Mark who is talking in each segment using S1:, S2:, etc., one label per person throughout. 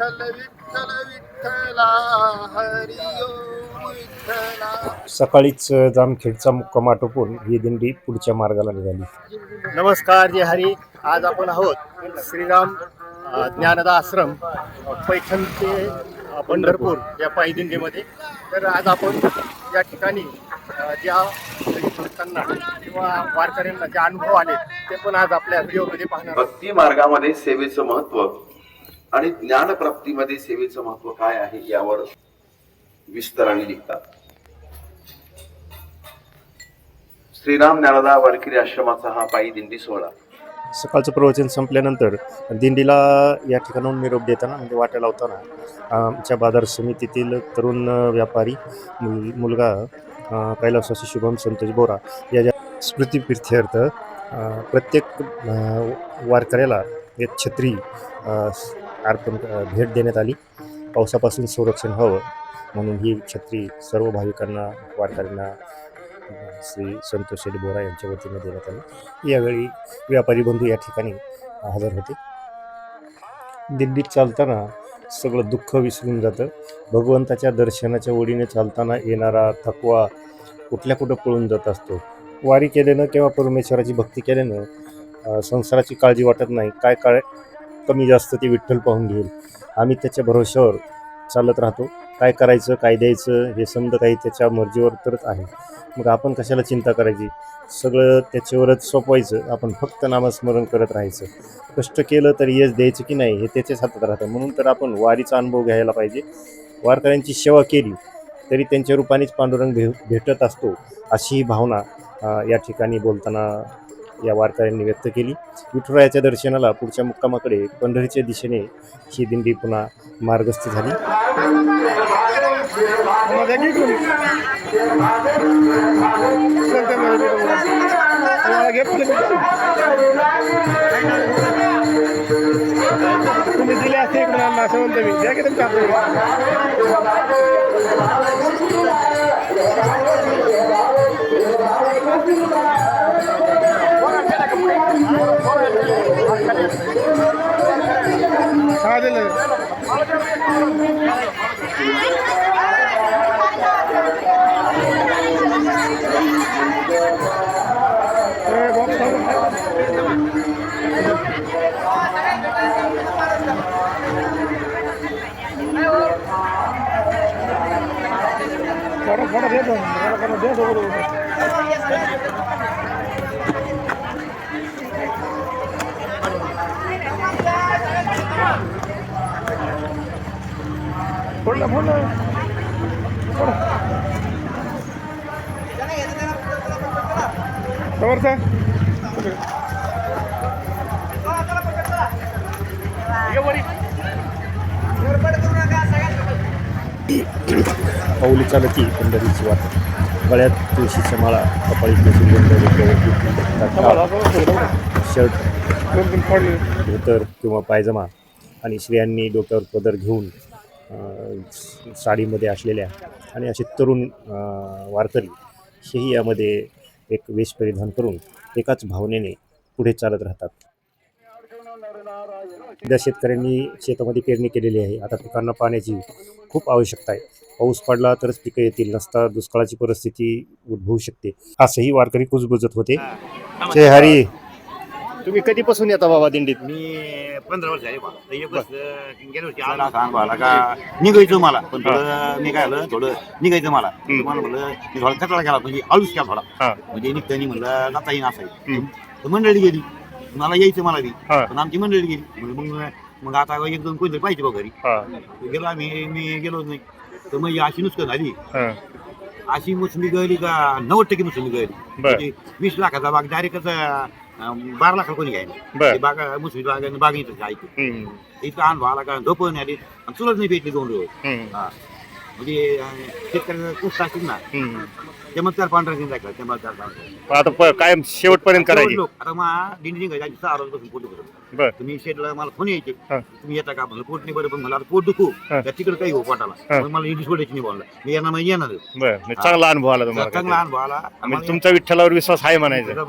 S1: विठ्ठल विठ्ठल विठ्ठला
S2: सकाळीच जामखेडचा मुक्काम आटोपून ही दिंडी पुढच्या मार्गाला निघाली.
S3: नमस्कार जय हरी. आज आपण आहोत श्रीराम ज्ञानदा आश्रम पैठण ते पंढरपूर या पायी दिंडीमध्ये. तर आज आपण या ठिकाणी ज्या भक्तांना किंवा वारकऱ्यांना जे अनुभव आले ते पण आज आपल्या व्हिडिओमध्ये पाहणार.
S4: भक्ती मार्गामध्ये सेवेचं महत्त्व आणि ज्ञानप्राप्तीमध्ये सेवेचं महत्त्व काय आहे यावर विस्ताराने लिहितात श्रीराम ज्ञानदा वारकरी आश्रमाचा हा पायी दिंडी सोहळा.
S2: सकाळचं प्रवचन संपल्यानंतर दिंडीला या ठिकाणाहून निरोप देताना म्हणजे वाट्या लावताना आमच्या बाजार समितीतील तरुण व्यापारी मुल मुलगा कैलासवासी शुभम संतोष बोरा या ज्या स्मृतीप्रित्यर्थ प्रत्येक वारकऱ्याला एक छत्री अर्पण भेट देण्यात आली. पावसापासून संरक्षण व्हावं म्हणून ही छत्री सर्व भाविकांना वारकऱ्यांना श्री संतोष शेठ बोरा यांच्या वतीने देण्यात आली. यावेळी व्यापारी बंधू या ठिकाणी हजर होते. दिल्लीत चालताना सगळं दुःख विसरून जातं. भगवंताच्या दर्शनाच्या ओढीने चालताना येणारा थकवा कुठल्या कुठं पळून जात असतो. वारी केल्यानं किंवा परमेश्वराची भक्ती केल्यानं संसाराची काळजी वाटत नाही. काय काळ कमी जास्त ते विठ्ठल पाहून घेईल. आम्ही त्याच्या भरोश्यावर चालत राहतो. काय करायचं काय द्यायचं हे समजा काही त्याच्या मर्जीवर तरच आहे. मग आपण कशाला चिंता करायची? सगळं त्याच्यावरच सोपवायचं. आपण फक्त नामस्मरण करत राहायचं. कष्ट केलं तर यश द्यायचं की नाही हे त्याच्याच हातात राहतं. म्हणून तर आपण वारीचा अनुभव घ्यायला पाहिजे. वारकऱ्यांची सेवा केली तरी त्यांच्या रूपानेच पांडुरंग भे भेटत असतो अशी ही भावना या ठिकाणी बोलताना या वारकऱ्यांनी व्यक्त केली. विठुरायाच्या दर्शनाला पुढच्या मुक्कामाकडे पंढरीच्या दिशेने ही दिंडी पुन्हा मार्गस्थ झाली.
S3: तुम्ही दिले असते इकडून आणला असं म्हणतो मी. द्या की तुमच्या দিলে বড় বড় দিয়ে দেবো বড় বড় দিয়ে দেবো फोडला फोडला फोडा समर्थ
S2: पाऊली चालती पंढरीची वाट. गळ्यात तुळशीच्या माळा कपाळी शर्ट धोतर किंवा पायजमा. आणि स्त्रियांनी डोक्यावर पदर घेऊन साडीमध्ये असलेल्या आणि असे तरुण वारकरी हेही यामध्ये एक वेश परिधान करून एकाच भावनेने पुढे चालत राहतात. सध्या शेतकऱ्यांनी शेतामध्ये पेरणी केलेली आहे. आता पिकांना पाण्याची खूप आवश्यकता आहे. पाऊस पडला तरच पिकं येतील नसता दुष्काळाची परिस्थिती उद्भवू शकते. असंही वारकरी कुजबुजत होते. जय हरी.
S3: तुम्ही कधीपासून येता बाबा दिंडीत?
S5: मी पंधरा वर्ष झाले मला एक वर्ष गेल्या वर्षी आला. सांग मला का निघायचं मला. पण थोडं मी काय आलं थोडं निघायचं मला. मला म्हणलं मी थोडा कचरा केला म्हणजे आळूच केला थोडा. म्हणजे निघतानी म्हणलं जाता येईन असं तर मंडळी गेली. मला यायचं मला बी. पण आमची मंडळी गेली. मग मग आता एक दोन कोणतरी पाहिजे बा घरी. गेलो आम्ही मी गेलोच नाही. तर मग अशी नुसकं झाली. अशी मुसमी गळली का नव्वद टक्के मुसमी गळली.
S3: बर.
S5: म्हणजे वीस लाखाचा बाग डायरेक्टच बारा लाखाला कोणी घ्यायला. ते बागा मुसमी बाग बाग येतं ऐकू इतका अनुभव आला का? झोपवून आली. आणि चुलत नाही भेटली दोन दिवस. हा. म्हणजे शेतकऱ्याचा कुस्ता असतील ना.
S3: हम्म.
S5: चमत्कार पांढरा दिन दाखला चमत्कार पांढरा.
S3: आता कायम शेवटपर्यंत करायची.
S5: आता मग दिंडी निघायची सहा रोज बसून फोटो करत
S6: बर.
S5: तुम्ही शेटला मला फोन यायचे.
S6: हा.
S5: तुम्ही येता का? म्हणलं पोट नाही बरं पण मला आता पोट दुखू.
S6: हा.
S5: त्या तिकडे काही हो पोटाला.
S6: हा.
S5: मग मला इंग्लिश बोलायची नाही बोलला मी येणार नाही येणार
S6: बर. म्हणजे चांगला अनुभव आला तुम्हाला
S5: चांगला
S6: काहीतरी.
S5: अनुभव आला.
S6: म्हणजे तुमचा विठ्ठलावर विश्वास आहे म्हणायचं.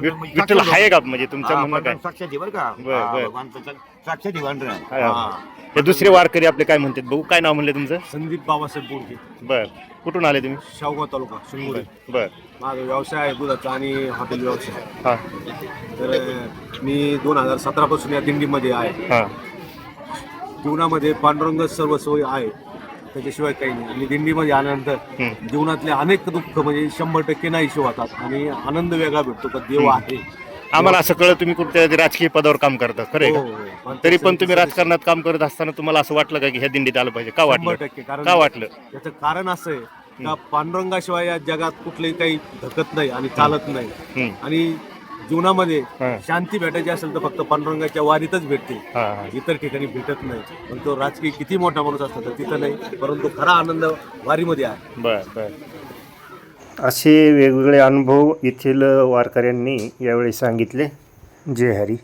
S6: वि- विठ्ठल आहे का? म्हणजे तुमच्या म्हणणं काय?
S5: साक्षात आहे बरं का.
S6: बर,
S5: हा,
S6: बर.
S5: भगवान साक्षात- साक्षात आहे.
S6: हा.
S5: हा.
S6: हे दुसरे वारकरी आपले काय म्हणतात? बघू काय नाव म्हणले तुमचं?
S7: संदीप बाबासाहेब बोडके
S6: बर. कुठून आले तुम्ही?
S7: शावगाव तालुका शिंगोरी
S6: बर.
S7: माझा व्यवसाय आहे दुधाचा आणि हॉटेल व्यवसाय.
S6: हा.
S7: तर अं, मी दोन हजार सतरापासून या दिंडीमध्ये आहे.
S6: हा.
S7: जीवनामध्ये पांडुरंग सर्व सोय आहे. त्याच्याशिवाय काही नाही. आणि दिंडीमध्ये आल्यानंतर
S6: हम्म.
S7: जीवनातले अनेक दुःख म्हणजे शंभर टक्के नाहीसे होतात आणि आनंद वेगळा भेटतो का देव आहे.
S6: आम्हाला असं कळलं तुम्ही कुठल्या राजकीय पदावर काम करता खरं आहे
S7: हो,
S6: का?
S7: हो. पण
S6: तरी पण तुम्ही राजकारणात काम करत असताना तुम्हाला असं वाटलं का की ह्या दिंडीत आलं पाहिजे? का वाटलं? का वाटलं?
S7: त्याचं कारण असं आहे का पांडुरंगाशिवाय या जगात कुठलंही काही धकत नाही आणि चालत नाही.
S6: हम्म.
S7: आणि जीवनामध्ये
S6: हा.
S7: शांती भेटायची असेल तर फक्त पांडुरंगाच्या वारीतच भेटते
S6: हा हा.
S7: इतर ठिकाणी भेटत नाही. पण तो राजकीय किती मोठा माणूस असला तर तिथं नाही. परंतु खरा आनंद वारीमध्ये आहे.
S6: बर बर. असे वेगवेगळे अनुभव येथील वारकऱ्यांनी यावेळी सांगितले. जय हरी.